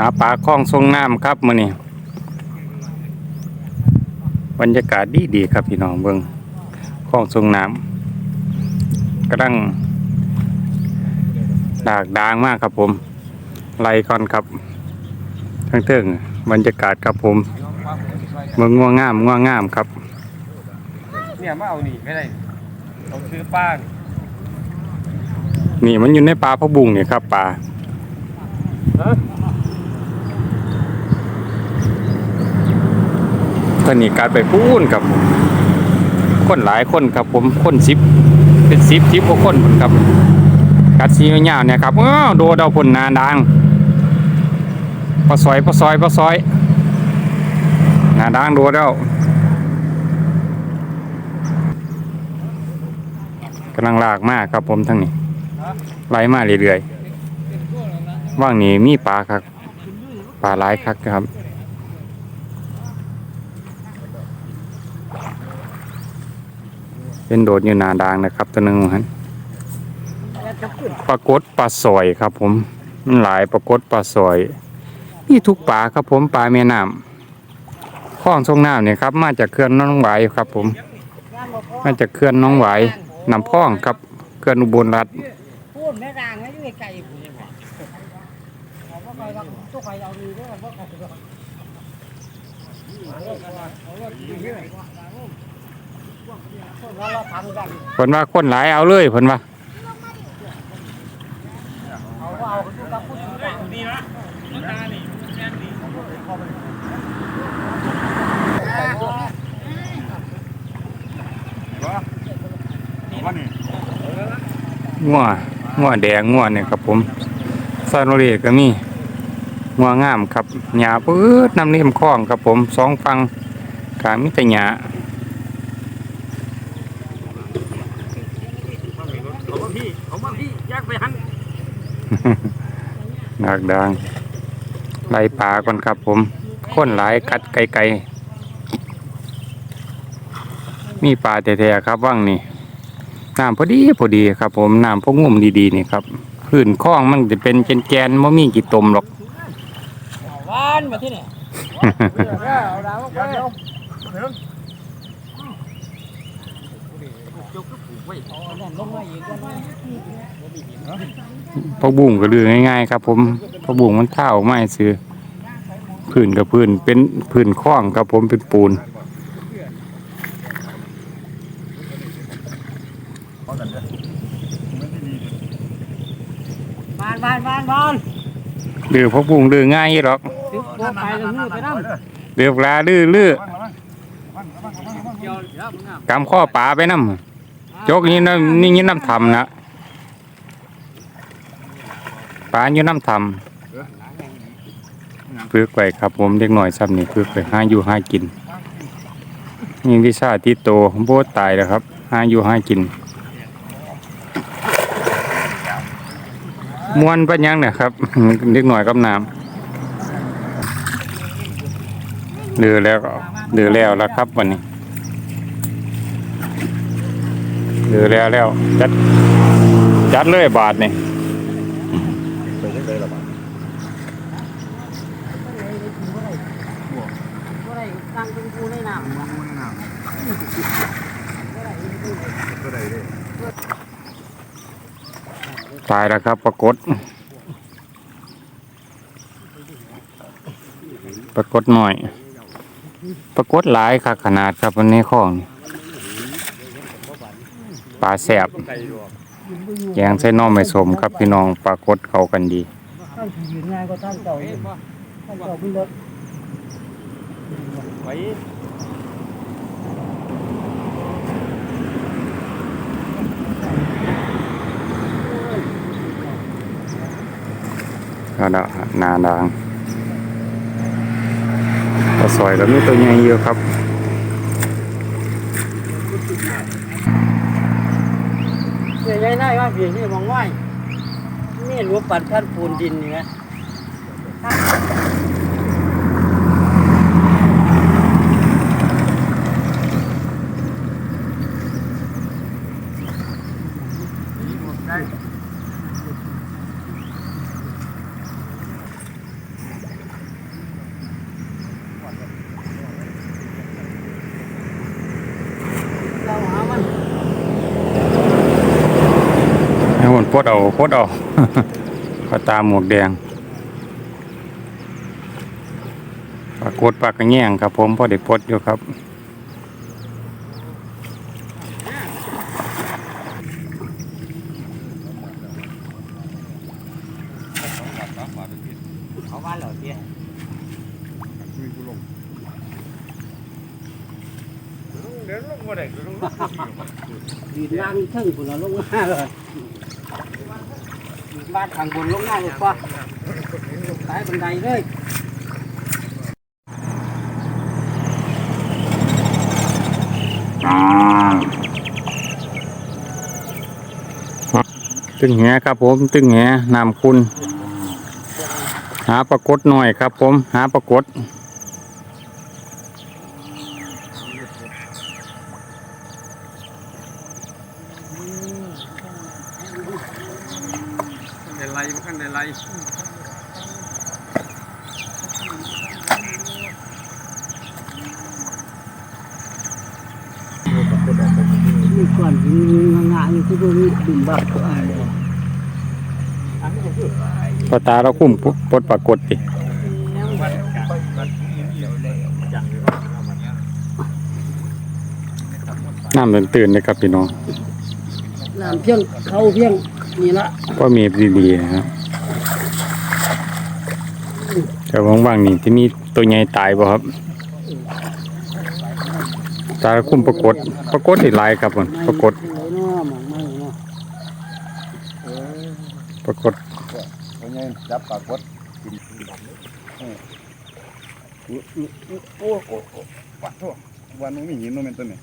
หาปลาคลองทรงน้ำครับมื้อนี้บรรยากาศดีดีๆครับพี่น้องเบิ่งคลองทรงน้ำกำลังดากดางมากครับผมไล่ก่อนครับทั้งเทิงบรรยากาศครับผมเมืองง่วงงามง่วงงามครับเนี่ยมาเอานี่ไม่ได้เราซื้อป้านนี่มันอยู่ในปลาพะบุงนี่ครับปลา ตอนนี้การไปพูนครับคนหลายคนครับผมคนสิบเป็นสิบสิบกว่าคนพุ่นครับกัดซีเงาวๆเนี่ยครับเออโดดเอาผลนาดังปลาซอยปลาซอยปลาซอยนาดังโดดเอากำลังลากมากครับผมทั้งนี้ไหลมาเรื่อยๆว่างนี้มีปลาครับปลาหลายคักครับ เป็นโดดอยู่นาดางนะครับ ตัวหนึงฮันปลากดปลาสอยครับ ผมมันหลายปลากดปลาสอยมีทุกปลาครับผมปลาแม่น้ำคลองทรงน้ำเนี่ยครับ มาจากเขื่อนน้องไหวครับ ผม มาจากเขื่อนน้องไหวายนำพ้องครับเขื่อนอุบลรัฐ เพิ่นว่าคนหลายเอาเลยเพิ่นว่าง่ว่านี่งัวแดงงัวเนี่ยครับผมซาโนเรก็มีงัวงามครับหญ้าปื๊ดน้ำเลี่ยมคล้องครับผมสองฟังกามิต่หญ้าว่าพี่เขาว่าพี่ยากไปหัน หนักดังไล่ปลาก่อนครับผมคนหลายกัดไกลๆ มีปลาแท้ๆครับว่างนี่น้ำพอดีพอดีครับ ผมน้ำพวกงุ่มดีๆนี่ครับพื้นคลองมันจะเป็นแกนๆไม่มีกี่ตมหรอกวานมาที่นี่ เอาดาวไปลงมาอีกก็ได้พวกบุ้งก็เลือง่ายๆครับ ผมพวกบุ้งมันเท่าไม่ซื้อพื้นกับพื้นเป็นพื้นคล้องครับผมเป็นปูนบานบานบานบานเลือพวกบุ้งเลือง่ายหรอกถึงพวกไปแล้วมือไปน้ำเลือปลาลือลือเกี่ยวเดี๋ยวมึงอะกำข้อปลาไปน้ำโจกนี่น้ำนี่นี่น้ำทำนะปลาอยู่น้ำทำเพื่อไว้ครับ ผมเด็กหน่อยซ้ำนี่เพื่อไว้หาอยู่หากินนี่วิชาที่โตโบตตายแล้วครับห้าอยู่หากินมวนปัญญังเนี่ยครับเล็กหน่อยกับน้ำเดือแล้วเดือแล้วแล้วครับวันนี้ เดือแล้วแล้วจัดจัดเลยบาทนี่ไปยังไงล่ะบางก็ได้ตั้งเป็นกูในน้ำก็ได้เลยตายแล้วครับปรากฏปรากฏหน่อย ปรากฏหลายค่ะขนาดครับวันนี้ของ ปลาแสบไก่ดวงแกงใส่น้อไม่สมครับพี่น้องปรากฏเขากันดีนยืนงานก็ท่านเจ้านเจ้าขึ้นรถไว้ก็ดนาดางปลาสอยก็มีตัวใหญ่เยอะครับ เสียใจได้ว่าเพียงที่มองว่านี่รู้ปัดท่านปูนดินนี่นะ ไปลดเอาปลดเอาปลาตาหมวกแดงปลากดปลากระแยงครับ ผมพอได้ปลดอยู่ครับเขาว่าเหรอเตี้ยเดี๋ยวลงมาได้ก็ต้องดีดล่างเทิงคุณเราลงมาเลย บ้านทางบนลงมาลูกป่ะสายบันไดเลยตึงแหครับผม ตึงแหนำคุณ หาปรากฏหน่อยครับผม หาปรากฏ ในไรมันกันในไรมีก่อนมีงานอยู่ที่ตรงนี้ดื่มบ้าก็อ่านเลยปลาตาเราคุ้มปลดปรากฏดิน้ำตื่นๆเลยครับพี่น้องน้ำเพียงเขาเพียง นี่ละก็มีดีๆนะครับแต่ว่างๆนี่ที่มีตัวใหญ่ตายบ่ครับตาคุ้มปรากฏปรากฏที่ลายครับผมปรากฏเลยเนาะหมองไม่เนาะปรากฏเขาเนี่ยจับปากวัดกินโอ้โหปัดทั่ววันนี้มีหินโนเมนตัวนี้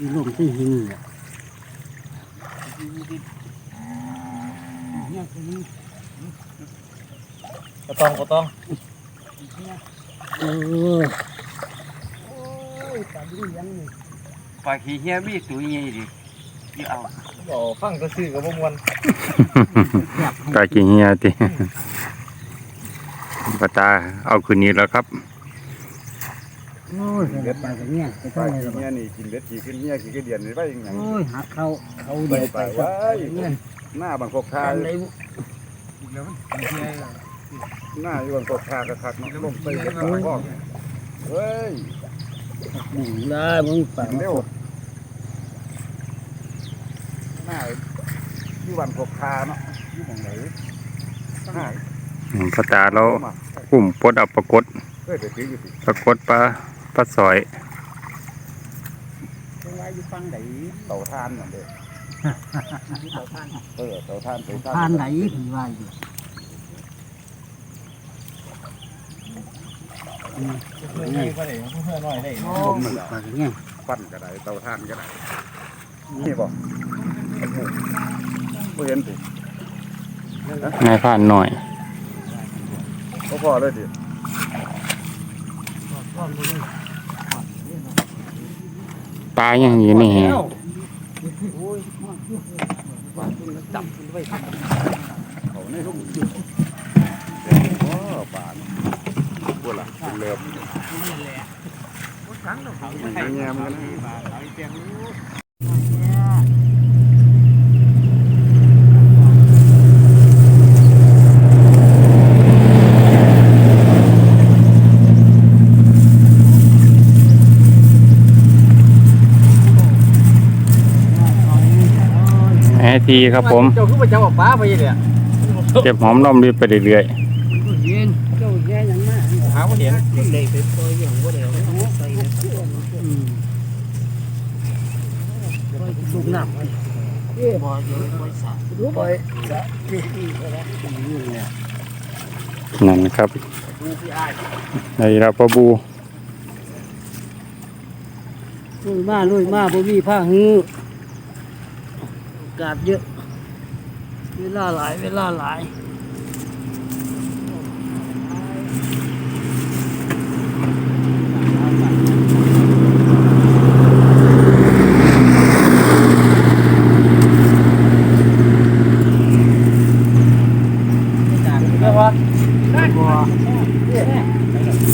ที่ลงที่หินเนี่ยก็ต้องก็ต้องเออปากขี้เหี้ยมีตัวใหญ่ดิยี่เอาบ่ฟังก็ซื้อกับบ่มวนตากี่เฮียติปลาตาเอาคืนนี้แล้วครับ โอ้ยเด็ดไปกันเนี่ยไปปลาทำอะไรขี้หรอเงี้ยนี่กินเล็ดขี้ขึ้นเงี้ยขี้กระเดียนนี่ไปยังไงโอ้ยหักเขาเขาเดียวไปก็เนี่ยหน้าบางกอกทาทำไรหน้าอยู่บางกอกทากระคักเนาะลงไปกระพอกเฮ้ยบุ๋งได้มึงไปกินเร็วหน้าอยู่บางกอกทาเนาะอยู่บางไหนหน้าปลาตาเรามาคุ้มปลดเอาปรากฏเฮ้ยไปซื้ออยู่สิปรากฏปลา ปลาสอยไว้อยู่ฟังไหนเต่าทานนั่นเด้อเออเต่าทานเต่าทานไหนผีว่าอยู่นี่ก็ได้เพื่อนหน่อยได้โอ้ยไปกันเนี่ยปั้นก็ได้เต่าทานก็ได้นี่บอกไม่เห็นสินายผ่านหน่อยก็พอเลยดิปลายังอยู่นี่เขาในลูกโอ้ป่านกูล่ะเป็นเริ่มมันแง่มัน นะแอทีครับผม เจ้าคือว่าเจ้าป้าไปเลยเก็บหอมรอมริบไปเรื่อยเย็นเจ้าแย่ยังมากหาบ่เห็นเด็กเป็นตัวอย่างว่าเดี๋ยวใส่ลูกหนักเอ๊ะบ่อยู่บริษัทรู้บ่จะที่นี่เนี่ยๆนั่นครับในราปลาบูลุยมาลุยมาบ่มีผ้าหื้อโอ กาสเยอะ เวลาหลาย เวลาหลายเรียกว่าได้บ่เนี่ย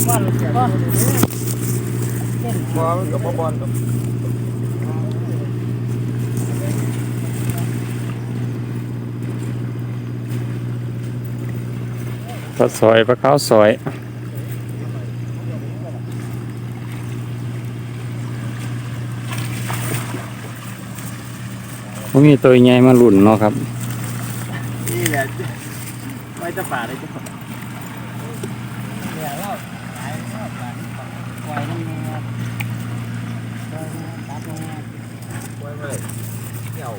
บ้านเราเสียบ้านบอลกับบอลกับ ปลาซอยปลาขาวซอยมันมีตัวใหญ่มาหลุ่นเนาะครับ นี่แหละไว้จะป่าเลยจ้ะเนี่ยเราขายชอบกันปล่อยมันมาปล่อยมาตัดมาไว้ไว้เที่ยว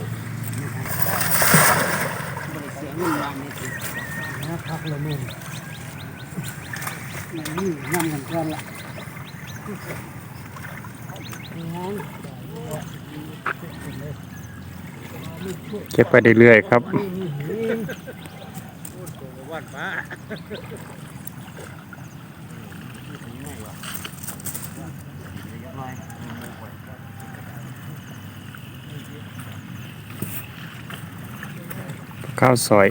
บริเสียเงินวางนี่สินะครับละมึง นี่นั่งกันก่อนละเก็บไปเรื่อยๆครับวันฟ้าข้าวซอย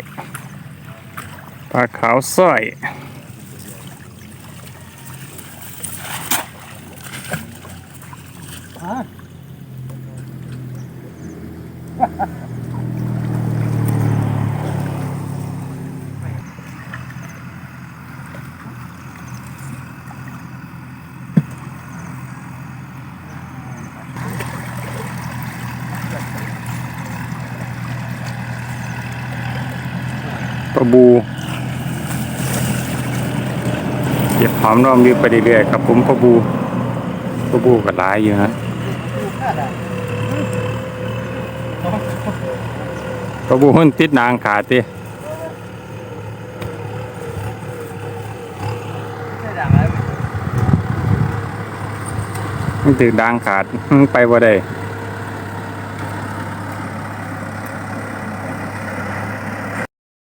ปลาขาวซอย ฮะ ปลาบูเก็บห อมรอมริบไปเรื่อยๆครับผมปลาบูปลาบูก็หลายอยู่ฮะปลาบูหุ่นติดนางขาดติมันติดนางขาดไปบ่ได้